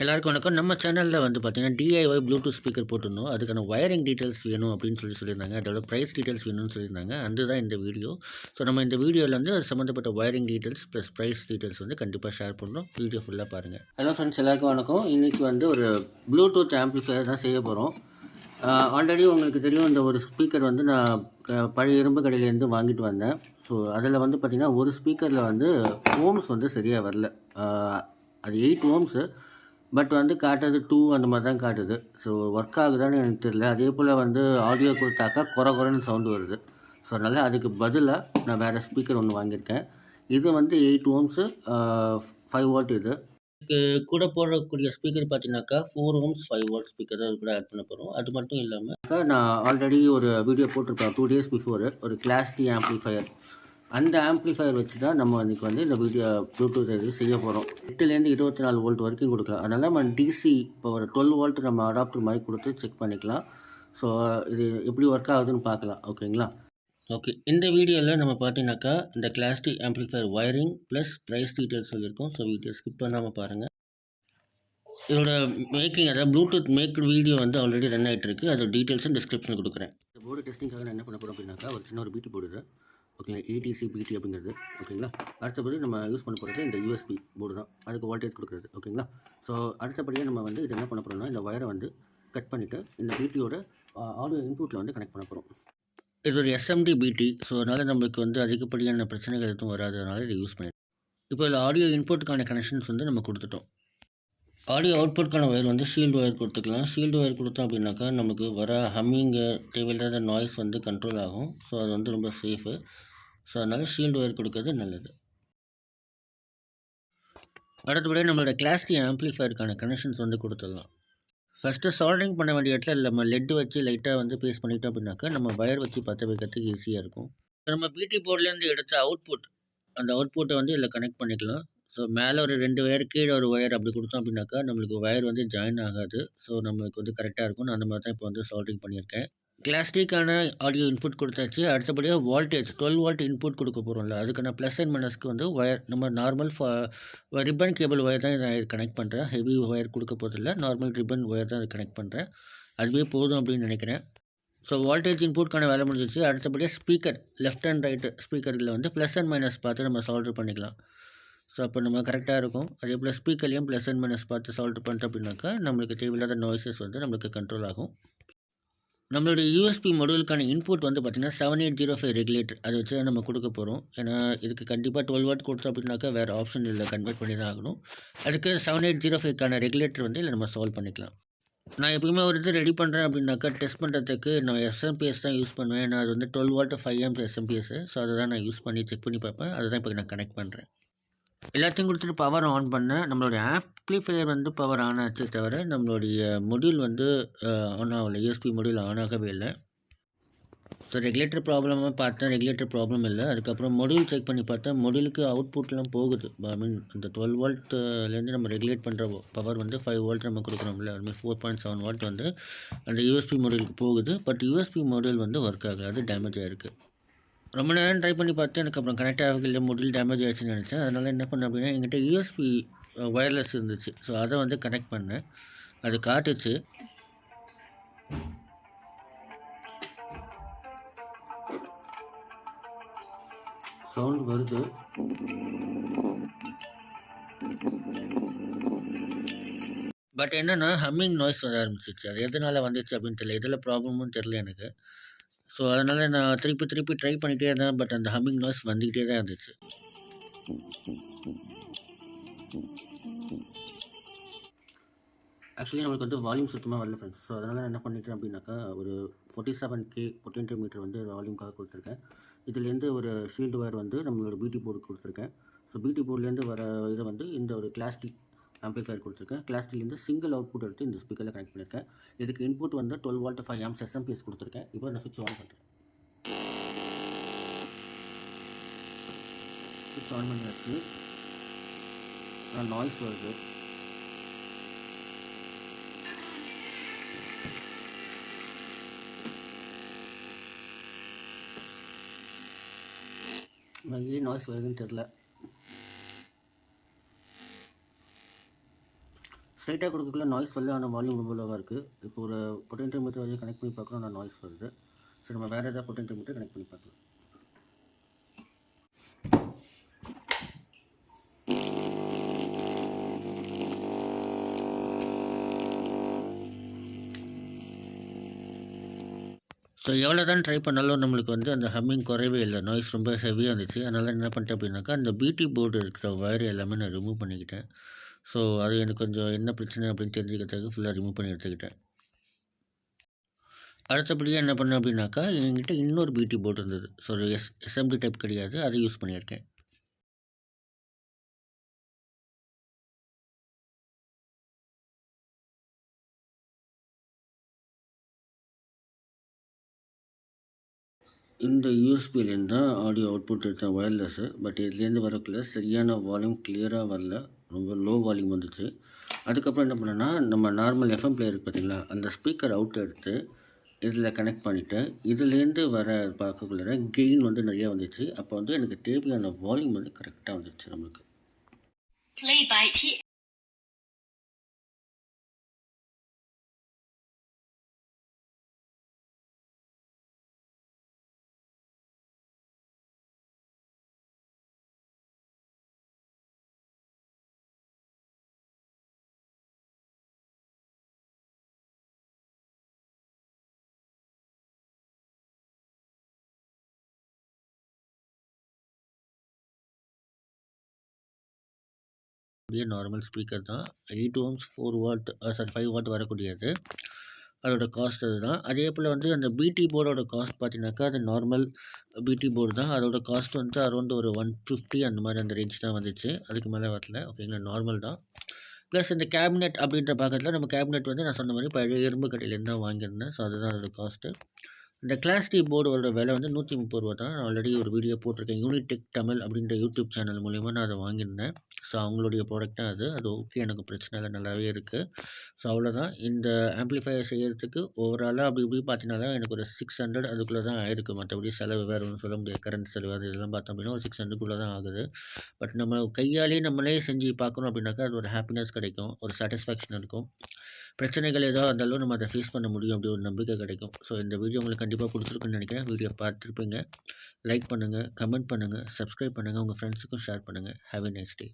எல்லாருக்கும் வணக்கம். நம்ம சேனலில் வந்து பார்த்தீங்கன்னா டிஐஒய் ப்ளூடூத் ஸ்பீக்கர் போட்டிருந்தோம். அதுக்கான வயரிங் டீட்டெயில்ஸ் வேணும் அப்படின்னு சொல்லி சொல்லியிருந்தாங்க. அதோட ப்ரைஸ் டீட்டெயில்ஸ் வேணும்னு சொல்லியிருந்தாங்க. அதுதான் இந்த வீடியோ ஸோ நம்ம இந்த வீடியோவில் வந்து அது சம்மந்தப்பட்ட wiring details plus price details வந்து கண்டிப்பாக ஷேர் பண்ணுறோம் வீடியோ ஃபுல்லாக பாருங்கள் ஹலோ ஃப்ரெண்ட்ஸ் எல்லாருக்கும் வணக்கம். இன்றைக்கி வந்து ஒரு ப்ளூடூத் ஆம்ப்ளிஃபையர் தான் செய்ய போகிறோம் ஆல்ரெடி உங்களுக்கு தெரியும் இந்த ஒரு ஸ்பீக்கர் வந்து நான் க- பழைய இரும்பு கடையிலேருந்து வாங்கிட்டு வந்தேன். ஸோ அதில் வந்து பார்த்திங்கன்னா ஒரு ஸ்பீக்கரில் வந்து ஹோம்ஸ் வந்து சரியாக வரல. அது எயிட் ஹோம்ஸு பட் வந்து காட்டுறது டூ அந்த மாதிரி தான் காட்டுது. ஸோ ஒர்க் ஆகுதான்னு எனக்கு தெரியல. அதே போல் வந்து ஆடியோ கொடுத்தாக்கா குறை குறைன்னு சவுண்டு வருது. ஸோ அதனால் அதுக்கு பதிலாக நான் வேறு ஸ்பீக்கர் ஒன்று வாங்கியிருக்கேன். இது வந்து எயிட் ஓம்ஸு ஃபைவ் வாட் இது. இதுக்கு கூட போடக்கூடிய ஸ்பீக்கர் பார்த்தீங்கன்னாக்கா four ohms five watt speaker தான் இது கூட ஆட் பண்ண போகிறோம் அது மட்டும் இல்லாமல் நான் ஆல்ரெடி ஒரு வீடியோ போட்டிருப்பேன் டூ டேஸ் பிஃபோர் ஒரு கிளாஸ் டி ஆம்ப்ளிஃபையர் அந்த ஆம்ப்ளிஃபையர் வச்சு தான் நம்ம இன்னைக்கு வந்து இந்த வீடியோ ப்ளூடூத் இது செய்ய போகிறோம் எட்டுலேருந்து இருபத்தி நாலு வோல்ட் வரைக்கும் கொடுக்கலாம். அதனால் நம்ம டிசி இப்போ ஒரு டுவெல் வோல்ட் நம்ம அடாப்டர் மாதிரி கொடுத்து செக் பண்ணிக்கலாம். ஸோ இது எப்படி ஒர்க் ஆகுதுன்னு பார்க்கலாம். ஓகேங்களா ஓகே இந்த வீடியோவில் நம்ம பார்த்தீங்கன்னாக்கா இந்த class amplifier wiring plus price details சொல்லியிருக்கோம். ஸோ வீடியோ ஸ்கிப் பண்ணாமல் பாருங்கள் இதோட மேக்கிங் அதாவது ப்ளூடூத் மேக் வீடியோ வந்து ஆல்ரெடி ரன் ஆகிட்டு இருக்குது அதோட டீட்டெயில்ஸும் டிஸ்கிரிப்ஷனில் கொடுக்குறேன். இந்த போர்டு டெஸ்டிங்காக நான் என்ன பண்ண போகிறோம் அப்படின்னாக்கா ஒரு சின்ன ஒரு பீட்டி போர்டு ஓகேங்களா ஏடிசி பிடி அப்படிங்கிறது ஓகேங்களா? அடுத்தபடி நம்ம யூஸ் பண்ண போகிறது இந்த யூஎஸ்பி போர்டு தான். அதுக்கு வோல்டேஜ் கொடுக்குறது ஓகேங்களா? ஸோ அடுத்தபடியாக நம்ம வந்து இது என்ன பண்ண போகிறோம்னா இந்த வயரை வந்து கட் பண்ணிவிட்டு இந்த பிடியோட ஆடியோ இன்புட்டில் வந்து கனெக்ட் பண்ண போகிறோம் இது ஒரு எஸ்எம்டி பிடி ஸோ அதனால் நம்மளுக்கு வந்து அதிகப்படியான பிரச்சனைகள் எதுவும் வராதனால இதை யூஸ் பண்ணிடுறோம் இப்போ இதில் ஆடியோ இன்புட்டுக்கான கனெக்ஷன்ஸ் வந்து நம்ம கொடுத்துட்டோம். ஆடியோ அவுட்புட்கான ஒயர் வந்து ஷீல்டு ஒயர் கொடுத்துக்கலாம். ஷீல்டு ஒயர் கொடுத்தோம் அப்படின்னாக்கா நமக்கு வர ஹம்மிங்கு தேவையில்லாத நாய்ஸ் வந்து கண்ட்ரோல் ஆகும். ஸோ அது வந்து ரொம்ப சேஃபு ஸோ அதனால் ஷீல்டு ஒயர் கொடுக்கறது நல்லது. அடுத்தபடியாக நம்மளோட கிளாஸ்டி ஆம்ப்ளிஃபயருக்கான கனெக்ஷன்ஸ் வந்து கொடுத்துடலாம். ஃபஸ்ட்டு சால்டரிங் பண்ண வேண்டிய இடத்துல நம்ம லெட்டு வச்சு லைட்டாக வந்து பேஸ் பண்ணிட்டோம் அப்படின்னாக்கா நம்ம வயர் வச்சு பற்ற வைக்கிறதுக்கு ஈஸியாக இருக்கும். நம்ம பிடி போர்ட்லேருந்து எடுத்த அவுட்புட் அந்த அவுட்புட்டை வந்து இதில் கனெக்ட் பண்ணிக்கலாம். ஸோ மேலே ஒரு ரெண்டு ஒயர் கீழே ஒரு ஒயர் அப்படி கொடுத்தோம் அப்படின்னாக்கா நம்மளுக்கு ஒயர் வந்து ஜாயின் ஆகாது. ஸோ நம்மளுக்கு வந்து கரெக்டாக இருக்கும் நான் அந்த மாதிரி தான் இப்போ வந்து சால்டரிங் பண்ணியிருக்கேன். கிளாஸ்டிக்கான ஆடியோ இன்புட் கொடுத்தாச்சு. அடுத்தபடியாக வோல்டேஜ் டுவெல் வோல்ட் இன்புட் கொடுக்க போகிறோம்ல அதுக்கான ப்ளஸ் அண்ட் மைனஸ்க்கு வந்து ஒயர் நம்ம நார்மல் ரிப்பன் கேபிள் ஒயர் தான் இதை கனெக்ட் பண்ணுறேன் ஹெவி ஒயர் கொடுக்க போதில்லை நார்மல் ரிப்பன் ஒயர் தான் இதை கனெக்ட் பண்ணுறேன் அதுவே போதும் அப்படின்னு நினைக்கிறேன். ஸோ வோல்டேஜ் இன்புட்கான வேலை முடிஞ்சிச்சு அடுத்தபடியாக ஸ்பீக்கர் லெஃப்ட் அண்ட் ரைட்டு ஸ்பீக்கரில் வந்து ப்ளஸ் அண்ட் மைனஸ் பார்த்து நம்ம சால்வ் பண்ணிக்கலாம். ஸோ அப்போ நம்ம கரெக்டாக இருக்கும். அதே போல் ஸ்பீக்கர்லேயும் ப்ளஸ் அண்ட் மைனஸ் பார்த்து சால்வ் பண்ணிட்டோம் அப்படின்னாக்கா நம்மளுக்கு தேவையில்லாத நாய்ஸஸ் வந்து நம்மளுக்கு கண்ட்ரோல் ஆகும். நம்மளுடைய யூஎஸ்பி மொடியூலுக்கான இன்புட் வந்து பார்த்திங்கன்னா seven eight zero five regulator அதை வச்சு தான் நம்ம கொடுக்க போகிறோம் ஏன்னா இதுக்கு கண்டிப்பாக டுவெல் வாட் கொடுத்தோம் அப்படின்னாக்கா வேறு ஆப்ஷன் இல்லை. கன்வெர்ட் பண்ணி தான் ஆகணும். அதுக்கு செவன் எயிட் ஜீரோ ஃபைவ்க்கான ரெகுலேட்டர் வந்து இல்லை நம்ம சால்வ் பண்ணிக்கலாம். நான் எப்பயுமே ஒரு இது ரெடி பண்ணுறேன் அப்படின்னாக்கா டெஸ்ட் பண்ணுறதுக்கு நான் எஸ்எம்பிஎஸ் தான் யூஸ் பண்ணுவேன். நான் அது வந்து twelve watt five amps SMPS so அதை தான் நான் யூஸ் பண்ணி செக் பண்ணி பார்ப்பேன். அதை தான் இப்போ நான் கனெக்ட் பண்ணுறேன் எல்லாத்தையும் கொடுத்துட்டு பவர் ஆன் பண்ணேன் நம்மளுடைய ஆம்ப்ளிஃபையர் வந்து பவர் ஆன் ஆச்சே தவிர நம்மளுடைய மொடியூல் வந்து ஆன் ஆகலை. யூஎஸ்பி மொடியூல் ஆன் ஆகவே இல்லை. ஸோ ரெகுலேட்டர் ப்ராப்ளமாக பார்த்தேன். ரெகுலேட்டர் ப்ராப்ளம் இல்லை. அதுக்கப்புறம் மொடியூல் செக் பண்ணி பார்த்தா மொடியூலுக்கு அவுட்புட்லாம் போகுது. ஐ மீன் அந்த டுவெல் வோல்ட்லேருந்து நம்ம ரெகுலேட் பண்ணுற பவர் வந்து ஃபைவ் வோல்ட் நம்ம கொடுக்குறோம்ல. அதுமாதிரி ஃபோர் பாயிண்ட் செவன் வால்ட் வந்து அந்த யூஎஸ்பி மொடியூலுக்கு போகுது. பட் யூஎஸ்பி மொடியூல் வந்து ஒர்க் ஆகலை. அது டேமேஜ் ஆகிருக்கு ரொம்ப நேரம் ட்ரை பண்ணி பார்த்து எனக்கு அப்புறம் கனெக்ட் ஆகல மொடியூல் டேமேஜ் ஆயிடுச்சுன்னு நினச்சேன். அதனால் என்ன பண்ணேன் அப்படின்னா என்கிட்ட யூஎஸ்பி ஒயர்லெஸ் இருந்துச்சு. ஸோ அதை வந்து கனெக்ட் பண்ணேன். அது காட்டுச்சு. சவுண்ட் வருது. பட் என்னென்னா ஹம்மிங் நாய்ஸ் வர ஆரம்பிச்சிச்சு அது எதனால் வந்துச்சு அப்படின்னு தெரியல. இதில் ப்ராப்ளமும் தெரியல எனக்கு. ஸோ அதனால் நான் திருப்பி திருப்பி ட்ரை பண்ணிகிட்டே இருந்தேன். பட் அந்த ஹம்மிங் நாய்ஸ் வந்துக்கிட்டே தான் இருந்துச்சு. ஆக்சுவலி நம்மளுக்கு வந்து வால்யூம் சுத்தமாக வரல ஃப்ரெண்ட்ஸ் ஸோ அதனால் என்ன பண்ணிட்டேன் அப்படின்னாக்கா ஒரு forty seven K potentiometer வந்து வால்யூம்காக கொடுத்துருக்கேன். இதுலேருந்து ஒரு ஷீல்டு ஒயர் வந்து நம்மளோட பியூட்டி போர்டு கொடுத்துருக்கேன். ஸோ பியூட்டி போர்ட்லேருந்து வர இதை வந்து இந்த ஒரு கிளாஸ்டிக் ஆம்பிளிஃபயர் கொடுத்துருக்கேன். கிளாஸ்டிலேருந்து சிங்கிள் அவுட்புட் எடுத்து இந்த ஸ்பீக்கரில் கனெக்ட் பண்ணியிருக்கேன் இதுக்கு இன்புட் வந்து twelve volt five amps SMPS கொடுத்துருக்கேன். இப்போ நான் சுவிட்ச் ஆன் பண்ணுறேன் சுவிட்ச் ஆன் பண்ணியாச்சு. நாய்ஸ் வருது. ஏன் நாய்ஸ் வருதுன்னு தெரில ஸ்ட்ரைட்டாக கொடுக்கக்குள்ள நாய்ஸ் வரல ஆனால் வால்யூம் ரொம்ப லோவாக இருக்குது இப்போ ஒரு பொட்டென்டோ மீட்டர் வரைக்கும் கனெக்ட் பண்ணி பார்க்குறோம் நான் நாய்ஸ் வருது. சரி நம்ம வேறு ஏதாவது பொட்டென்டோ மீட்டர் கனெக்ட் பண்ணி பார்க்கலாம். ஸோ எவ்வளோ தான் ட்ரை பண்ணாலும் நம்மளுக்கு வந்து அந்த ஹம்மிங் குறையவே இல்லை. நாய்ஸ் ரொம்ப ஹெவியாக இருந்துச்சு. அதனால் என்ன பண்ணிட்டேன் அப்படின்னாக்கா அந்த பிடி போர்டு இருக்கிற ஒயர் எல்லாமே நான் ரிமூவ் பண்ணிக்கிட்டேன். ஸோ அது எனக்கு கொஞ்சம் என்ன பிரச்சனை அப்படின்னு தெரிஞ்சுக்கிறதுக்கு ஃபுல்லாக ரிமூவ் பண்ணி எடுத்துக்கிட்டேன். அடுத்தபடியாக என்ன பண்ணேன் அப்படின்னாக்கா என்கிட்ட இன்னொரு பியூட்டி போர்டு இருந்தது. ஸோ எஸ் எஸ்எம்டி டைப் கிடையாது. அதை யூஸ் பண்ணியிருக்கேன். இந்த யூஎஸ்பிலேருந்து தான் ஆடியோ அவுட்புட் எடுத்தேன் ஒயர்லெஸ்ஸு பட் இதுலேருந்து வரக்குள்ள சரியான வால்யூம் கிளியராக வரல. ரொம்ப லோ வால்யூம் வந்துச்சு. அதுக்கப்புறம் என்ன பண்ணேன்னா நம்ம நார்மல் எஃப்எம் பிளேயர் பார்த்திங்களா பார்த்தீங்களா அந்த ஸ்பீக்கர் அவுட் எடுத்து இதில் கனெக்ட் பண்ணிவிட்டு இதுலேருந்து வர பார்க்கக்குள்ள கெயின் வந்து நிறையா வந்துச்சு. அப்போ வந்து எனக்கு தேவையான வால்யூம் வந்து கரெக்டாக வந்துச்சு நம்மளுக்கு. அப்படியே நார்மல் ஸ்பீக்கர் தான். Eight ohms four watt sorry five watt வரக்கூடியது. அதோட காஸ்ட் அதுதான். அதே போல் வந்து அந்த பிடி போர்டோட காஸ்ட் பார்த்தீங்கன்னாக்கா அது நார்மல் பிடி போர்டு தான். அதோட காஸ்ட் வந்து அரௌண்ட் ஒரு ஒன் ஃபிஃப்டி அந்த மாதிரி அந்த ரேஞ்ச் தான் வந்துச்சு. அதுக்கு மேலே வரல. ஓகேங்களா நார்மல் தான். ப்ளஸ் இந்த கேபினெட் அப்படின்ற பக்கத்தில் நம்ம கேபினெட் வந்து நான் சொன்ன மாதிரி பழைய இரும்பு கடையிலேருந்து தான் வாங்கியிருந்தேன். ஸோ அதுதான் அதோட காஸ்ட்டு இந்த கிளாஸ் டி போர்டோட விலை வந்து நூற்றி முப்பது ரூபா தான். நான் ஆல்ரெடி ஒரு வீடியோ போட்டிருக்கேன். யூனிடெக் தமிழ் அப்படின்ற யூடியூப் சேனல் மூலிமா நான் அதை வாங்கியிருந்தேன். ஸோ அவங்களுடைய ப்ராடக்டாக அது. அது ஓகே எனக்கு பிரச்சனை இல்லை. நல்லாவே இருக்குது ஸோ அவ்வளோதான் இந்த ஆம்ப்ளிஃபையர் செய்கிறதுக்கு ஓவராலாக அப்படி இப்படி பார்த்தீங்கன்னா எனக்கு ஒரு சிக்ஸ் ஹண்ட்ரட் அதுக்குள்ளே தான் ஆயிருக்கு. மற்றபடி செலவு வேறு ஒன்றும் சொல்ல முடியாது. கரண்ட் செலவு அது இதெல்லாம் பார்த்தோம் அப்படின்னா ஒரு சிக்ஸ் ஹண்ட்ரட்குள்ளே தான் ஆகுது. பட் நம்ம கையாலே நம்மளே செஞ்சு பார்க்கணும் அப்படின்னாக்கா அது ஒரு ஹாப்பினஸ் கிடைக்கும். ஒரு சாட்டிஸ்ஃபேக்ஷன் இருக்கும். பிரச்சனைகள் ஏதோ இருந்தாலும் நம்ம அதை ஃபேஸ் பண்ண முடியும் அப்படி ஒரு நம்பிக்கை கிடைக்கும். ஸோ இந்த வீடியோ உங்களுக்கு கண்டிப்பாக பிடிச்சிருக்குன்னு நினைக்கிறேன். வீடியோ பார்த்துருப்பீங்க. லைக் பண்ணுங்கள் கமெண்ட் பண்ணுங்கள் சப்ஸ்கிரைப் பண்ணுங்கள் உங்கள் ஃப்ரெண்ட்ஸுக்கும் ஷேர் பண்ணுங்கள் ஹாவ் எ நைஸ் டே